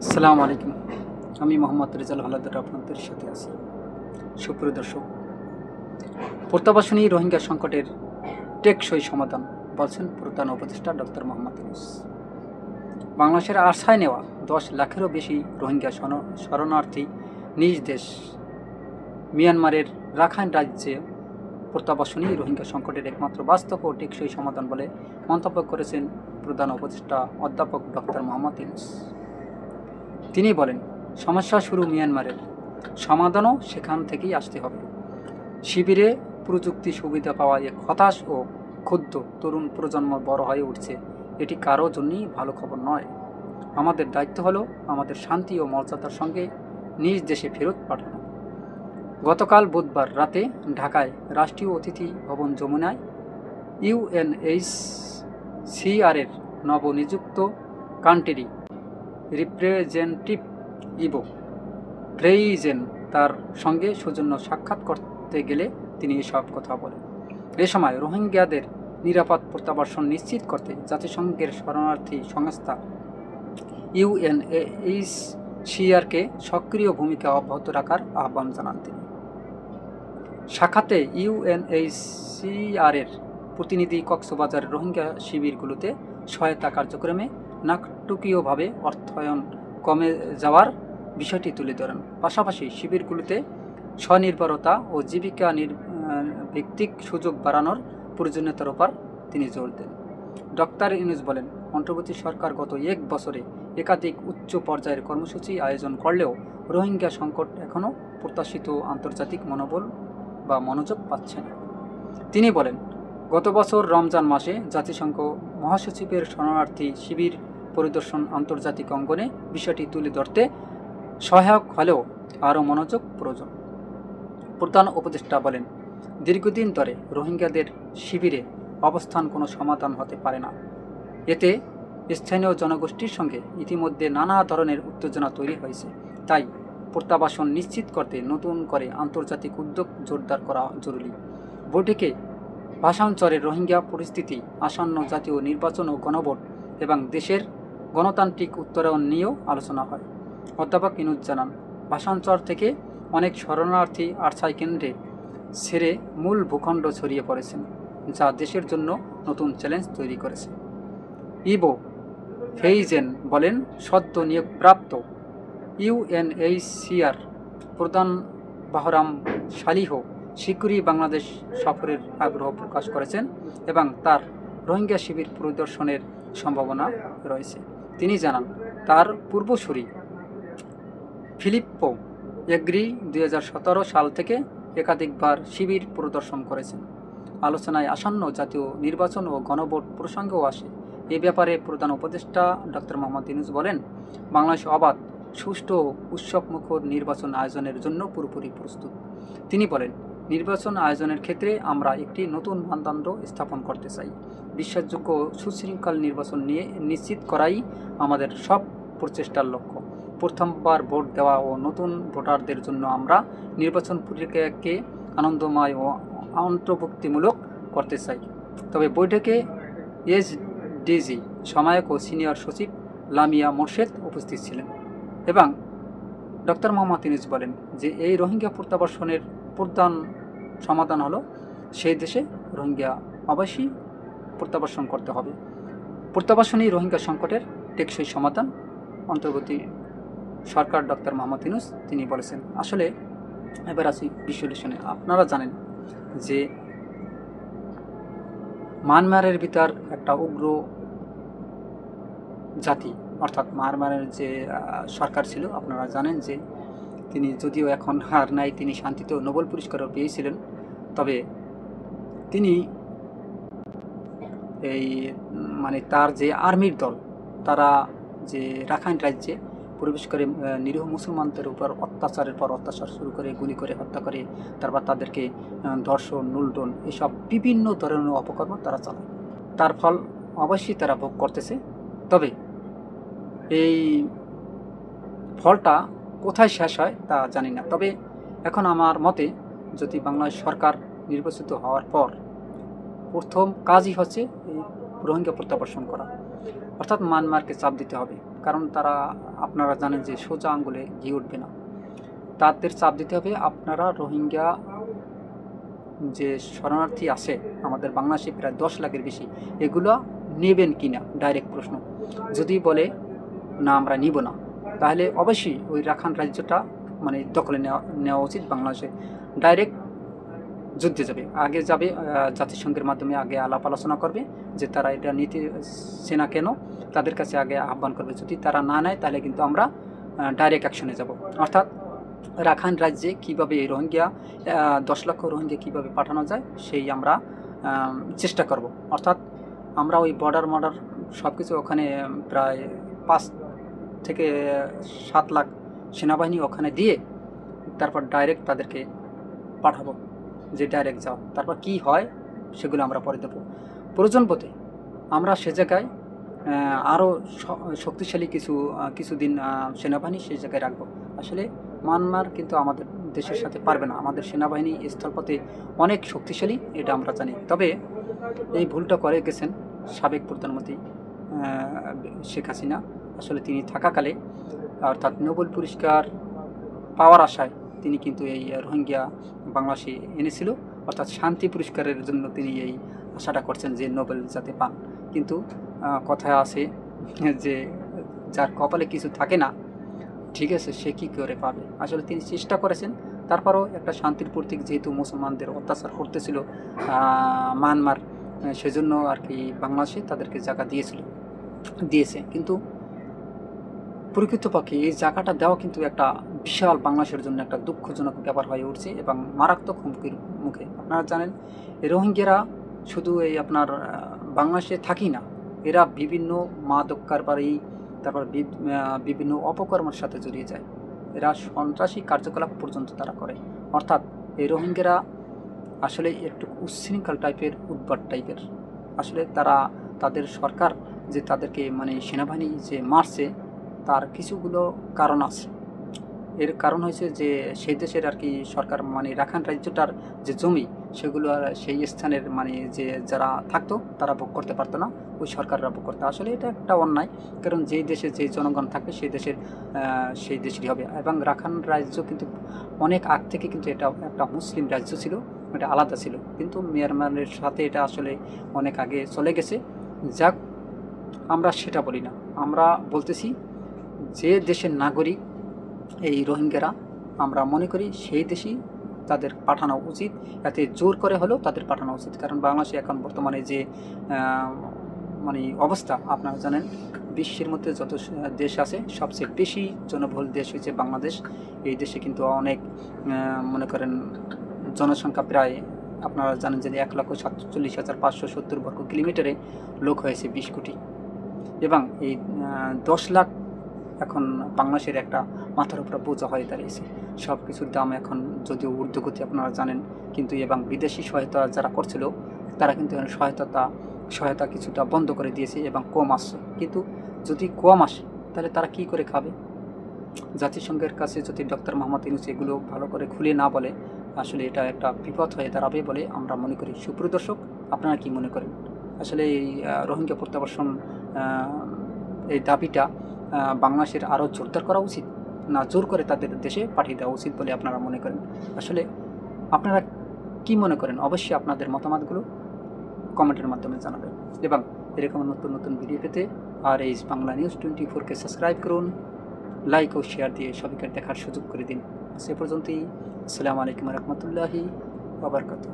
আসসালামু আলাইকুম। আমি মোহাম্মদ রেজাল হালাদার আপনাদের সাথে আছি। সুপ্রিয় দর্শক, প্রত্যাবাসনী রোহিঙ্গা সংকটের টেকসই সমাধান বলছেন প্রধান উপদেষ্টা ডক্টর মোহাম্মদ ইউনুস। বাংলাদেশের আশায় নেওয়া দশ লাখেরও বেশি রোহিঙ্গা শরণার্থী নিজ দেশ মিয়ানমারের রাখাইন রাজ্যে প্রত্যাবাসনী রোহিঙ্গা সংকটের একমাত্র বাস্তব ও টেকসই সমাধান বলে মন্তব্য করেছেন প্রধান উপদেষ্টা অধ্যাপক ডক্টর মোহাম্মদ ইউনুস। তিনি বলেন, সমস্যা শুরু মিয়ানমারের। সমাধানও সেখান থেকেই আসতে হবে। শিবিরে প্রযুক্তি সুবিধা পাওয়া এক হতাশ ও ক্ষুদ্র তরুণ প্রজন্ম বড় হয়ে উঠছে। এটি কারও জন্যই ভালো খবর নয়। আমাদের দায়িত্ব হলো আমাদের শান্তি ও মর্যাদার সঙ্গে নিজ দেশে ফেরত পাঠানো। গতকাল বুধবার রাতে ঢাকায় রাষ্ট্রীয় অতিথি ভবন যমুনায় ইউএনএইচ সিআরের নবনিযুক্ত কান্ট্রি রিপ্রেজেন্টেটিভ ইবো ফ্রেইজেন তার সঙ্গে সৌজন্য সাক্ষাৎ করতে গেলে তিনি এসব কথা বলেন। এ সময় রোহিঙ্গাদের নিরাপদ প্রত্যাবাসন নিশ্চিত করতে জাতিসংঘের শরণার্থী সংস্থা ইউএনএইচসিআরকে সক্রিয় ভূমিকা অব্যাহত রাখার আহ্বান জানান তিনি। সাক্ষাতে ইউএনএইচসিআরের প্রতিনিধি কক্সবাজার রোহিঙ্গা শিবিরগুলোতে সহায়তা কার্যক্রমে নাটকীয়ভাবে অর্থায়ন কমে যাওয়ার বিষয়টি তুলে ধরেন। পাশাপাশি শিবিরগুলোতে স্বনির্ভরতা ও জীবিকা ভিত্তিক সুযোগ বাড়ানোর প্রয়োজনীয়তার উপর তিনি জোর দেন। ডক্টর ইউনুস বলেন, অন্তর্বর্তী সরকার গত এক বছরে একাধিক উচ্চ পর্যায়ের কর্মসূচি আয়োজন করলেও রোহিঙ্গা সংকট এখনও প্রত্যাশিত আন্তর্জাতিক মনোবল বা মনোযোগ পাচ্ছে না। তিনি বলেন, গত বছর রমজান মাসে জাতিসংঘ মহাসচিবের শরণার্থী শিবির পরিদর্শন আন্তর্জাতিক অঙ্গনে বিষয়টি তুলে ধরতে সহায়ক হলেও আরও মনোযোগ প্রয়োজন। প্রধান উপদেষ্টা বলেন, দীর্ঘদিন ধরে রোহিঙ্গাদের শিবিরে অবস্থান কোনো সমাধান হতে পারে না। এতে স্থানীয় জনগোষ্ঠীর সঙ্গে ইতিমধ্যে নানা ধরনের উত্তেজনা তৈরি হয়েছে। তাই প্রত্যাবাসন নিশ্চিত করতে নতুন করে আন্তর্জাতিক উদ্যোগ জোরদার করা জরুরি। বৈঠকে ভাষাঞ্চলের রোহিঙ্গা পরিস্থিতি, আসন্ন জাতীয় নির্বাচন ও গণভোট এবং দেশের গণতান্ত্রিক উত্তরায়ণ নিয়েও আলোচনা হয়। অধ্যাপক ইনুজ জানান ভাষাঞ্চল থেকে অনেক শরণার্থী আশ্রয় কেন্দ্রে ছেড়ে মূল ভূখণ্ড ছড়িয়ে পড়েছেন, যা দেশের জন্য নতুন চ্যালেঞ্জ তৈরি করেছে। ইবো ফেইজেন বলেন, সদ্য নিয়োগপ্রাপ্ত ইউএনএইচসিআর প্রধান বাহরাম শালিহ শীঘ্রই বাংলাদেশ সফরের আগ্রহ প্রকাশ করেছেন এবং তার রোহিঙ্গা শিবির পরিদর্শনের সম্ভাবনা রয়েছে। তিনি জানান, তার পূর্বসূরি ফিলিপ্পো এগ্রি দুই হাজার সতেরো সাল থেকে একাধিকবার শিবির পরিদর্শন করেছেন। আলোচনায় আসন্ন জাতীয় নির্বাচন ও গণভোট প্রসঙ্গও আসে। এ ব্যাপারে প্রধান উপদেষ্টা ডক্টর মোহাম্মদ ইনুস বলেন, বাংলাদেশ অবাধ, সুষ্ঠু উৎসবমুখর নির্বাচন আয়োজনের জন্য পুরোপুরি প্রস্তুত। তিনি বলেন নির্বাচন আয়োজনের ক্ষেত্রে আমরা একটি নতুন মানদণ্ড স্থাপন করতে চাই। বিশ্বাসযোগ্য সুশৃঙ্খল নির্বাচন নিয়ে নিশ্চিত করাই আমাদের সব প্রচেষ্টার লক্ষ্য। প্রথমবার ভোট দেওয়া ও নতুন ভোটারদের জন্য আমরা নির্বাচন প্রক্রিয়াকে আনন্দময় ও অন্তর্ভুক্তিমূলক করতে চাই। তবে বৈঠকে এসডিজি সমায়ক ও সিনিয়র সচিব লামিয়া মোর্শেদ উপস্থিত ছিলেন এবং ডক্টর মোহাম্মদ ইনুস বলেন যে, এই রোহিঙ্গা প্রত্যাবাসনের প্রধান সমাধান হলো সেই দেশে রোহিঙ্গা অবশ্যই প্রত্যাবাসন করতে হবে। প্রত্যাবাসনই রোহিঙ্গা সংকটের টেকসই সমাধান। অন্তর্বর্তী সরকার ডক্টর মোহাম্মদ ইনুস তিনি বলেছেন, আসলে এবার আসি বিশ্লেষণে। আপনারা জানেন যে মায়ানমারের ভিতর একটা উগ্র জাতি, অর্থাৎ মায়ানমারের যে সরকার ছিল, আপনারা জানেন যে তিনি যদিও এখন হার নাই, তিনি শান্তিতেও নোবেল পুরস্কারও পেয়েছিলেন। তবে তিনি এই মানে তার যে আর্মির দল, তারা যে রাখাইন রাজ্যে প্রবেশ করে নিরীহ মুসলমানদের উপর অত্যাচারের পর অত্যাচার শুরু করে, গুলি করে, হত্যা করে, তারপর তাদেরকে ধর্ষণ নুলটন এসব বিভিন্ন ধরনের অপকর্ম তারা চালায়। তার ফল অবশ্যই তারা ভোগ করতেছে। তবে এই ফলটা কোথায় শেষ হয় তা জানি না। তবে এখন আমার মতে যদি বাংলাদেশ সরকার নির্বাচিত হওয়ার পর প্রথম কাজই হচ্ছে এই রোহিঙ্গা প্রত্যাবর্ষণ করা। অর্থাৎ মায়ানমারকে চাপ দিতে হবে। কারণ তারা, আপনারা জানেন যে সোজা আঙ্গুলে ঘি উঠবে না। তাদের চাপ দিতে হবে আপনারা রোহিঙ্গা যে শরণার্থী আছে, আমাদের বাংলাদেশে প্রায় দশ লাখের বেশি, এগুলো নেবেন কি না ডাইরেক্ট প্রশ্ন। যদি বলে, না, আমরা নিব না। তাহলে অবশ্যই ওই রাখান রাজ্যটা মানে দখলে নেওয়া নেওয়া উচিত বাংলাদেশে। ডাইরেক্ট যুদ্ধে যাবে। আগে যাবে জাতিসংঘের মাধ্যমে আগে আলাপ আলোচনা করবে যে তারা এটা নিতে, সেনা কেন? তাদের কাছে আগে আহ্বান করবে। যদি তারা না নেয়, তাহলে কিন্তু আমরা ডাইরেক্ট অ্যাকশনে যাব। অর্থাৎ রাখাইন রাজ্যে কীভাবে এই রোহিঙ্গা দশ লক্ষ রোহিঙ্গা কীভাবে পাঠানো যায়, সেই আমরা চেষ্টা করব। অর্থাৎ আমরা ওই বর্ডার মর্ডার সব কিছু ওখানে, প্রায় পাঁচ থেকে সাত লাখ সেনাবাহিনী ওখানে দিয়ে তারপর ডাইরেক্ট তাদেরকে পাঠাবো, যে ডাইরেক্ট যাও। তারপর কি হয় সেগুলো আমরা পরে দেবো প্রয়োজন বোধে আমরা সে জায়গায় আরও শক্তিশালী কিছু কিছুদিন সেনাবাহিনী সেই জায়গায় রাখব। আসলে মানমার কিন্তু আমাদের দেশের সাথে পারবে না। আমাদের সেনাবাহিনী স্থলপথে অনেক শক্তিশালী, এটা আমরা জানি। তবে এই ভুলটা করে গেছেন সাবেক প্রধানমন্ত্রী শেখ হাসিনা। আসলে তিনি থাকাকালে, অর্থাৎ নোবেল পুরস্কার পাওয়ার আশায় তিনি কিন্তু এই রোহিঙ্গা বাংলাদেশে এনেছিল। অর্থাৎ শান্তি পুরস্কারের জন্য তিনি এই আশাটা করছেন যে নোবেল যাতে পান। কিন্তু কথায় আছে যে যার কপালে কিছু থাকে না, ঠিক আছে, সে কী করে পাবে? আসলে তিনি চেষ্টা করেছেন। তারপরও একটা শান্তির প্রতীক যেহেতু মুসলমানদের অত্যাচার করতেছিল মায়ানমার, সেজন্য আর কি বাংলাদেশে তাদেরকে জায়গা দিয়েছিল, দিয়েছে। কিন্তু প্রকৃতপক্ষে এই জায়গাটা দেওয়া কিন্তু একটা বিশাল বাংলাদেশের জন্য একটা দুঃখজনক ব্যাপার হয়ে উঠছে এবং মারাত্মক হুমকির মুখে। আপনারা জানেন রোহিঙ্গেরা শুধু এই আপনার বাংলাদেশে থাকি না, এরা বিভিন্ন মাদক কারবারি তারপর বিভিন্ন অপকর্মের সাথে জড়িয়ে যায়। এরা সন্ত্রাসী কার্যকলাপ পর্যন্ত তারা করে। অর্থাৎ এই রোহিঙ্গেরা আসলে একটু উচ্ছৃঙ্খল টাইপের, উদ্ভট টাইপের। আসলে তারা, তাদের সরকার যে তাদেরকে মানে সেনাবাহিনী যে মারছে তার কিছুগুলো কারণ আছে। এর কারণ হয়েছে যে, সেই দেশের আর কি সরকার মানে রাখান রাজ্যটার যে জমি, সেগুলো আর সেই স্থানের মানে যে যারা থাকতো, তারা ভোগ করতে পারতো না, ওই সরকাররা ভোগ করতো। আসলে এটা একটা অন্যায়, কারণ যেই দেশে যে জনগণ থাকবে, সেই দেশের সেই দেশেরই হবে। এবং রাখান রাজ্য কিন্তু অনেক আগ থেকে কিন্তু এটা একটা মুসলিম রাজ্য ছিল, এটা আলাদা ছিল। কিন্তু মিয়ানমারের সাথে এটা আসলে অনেক আগে চলে গেছে। যাক, আমরা সেটা বলি না। আমরা বলতেছি যে দেশের নাগরিক এই রোহিঙ্গারা, আমরা মনে করি সেই দেশেই তাদের পাঠানো উচিত। এতে জোর করে হলেও তাদের পাঠানো উচিত। কারণ বাংলাদেশে এখন বর্তমানে যে মানে অবস্থা, আপনারা জানেন, বিশ্বের মধ্যে যত দেশ আছে, সবচেয়ে বেশি জনবহুল দেশ হয়েছে বাংলাদেশ। এই দেশে কিন্তু অনেক মনে করেন, জনসংখ্যা প্রায়, আপনারা জানেন যে এক লক্ষ সাতচল্লিশ হাজার পাঁচশো সত্তর বর্গ কিলোমিটারে লোক হয়েছে বিশ কোটি। এবং এই দশ লাখ এখন বাংলাদেশের একটা মাথার উপরে বোঝা হয়ে দাঁড়িয়েছে। সব কিছুর দাম এখন যদিও ঊর্ধ্বগতি আপনারা জানেন, কিন্তু এবং বিদেশি সহায়তা যারা করছিল, তারা কিন্তু এখন সহায়তা সহায়তা কিছুটা বন্ধ করে দিয়েছে এবং কম আসছে। কিন্তু যদি কম আসে, তাহলে তারা কি করে খাবে? জাতিসংঘের কাছে যদি ডক্টর মোহাম্মদ ইউনুস এগুলো ভালো করে খুলে না বলে, আসলে এটা একটা বিপদ হয়ে দাঁড়াবে বলে আমরা মনে করি। সুপ্রদর্শক আপনারা কি মনে করেন? আসলে এই রোহিঙ্গা প্রত্যাবাসন এই দাবিটা বাংলাদেশের আরও জোরদার করা উচিত না জোর করে তাদের দেশে পাঠিয়ে দেওয়া উচিত বলে আপনারা মনে করেন? আসলে আপনারা কি মনে করেন? অবশ্যই আপনাদের মতামতগুলো কমেন্টের মাধ্যমে জানাবেন। এবং এরকম নতুন নতুন ভিডিও পেতে আর এই বাংলা নিউজ টোয়েন্টি ফোরকে সাবস্ক্রাইব করুন লাইক ও শেয়ার দিয়ে সবাইকে দেখার সুযোগ করে দিন। সে পর্যন্তই। আসসালামু আলাইকুম রহমতুল্লাহি আবরকাত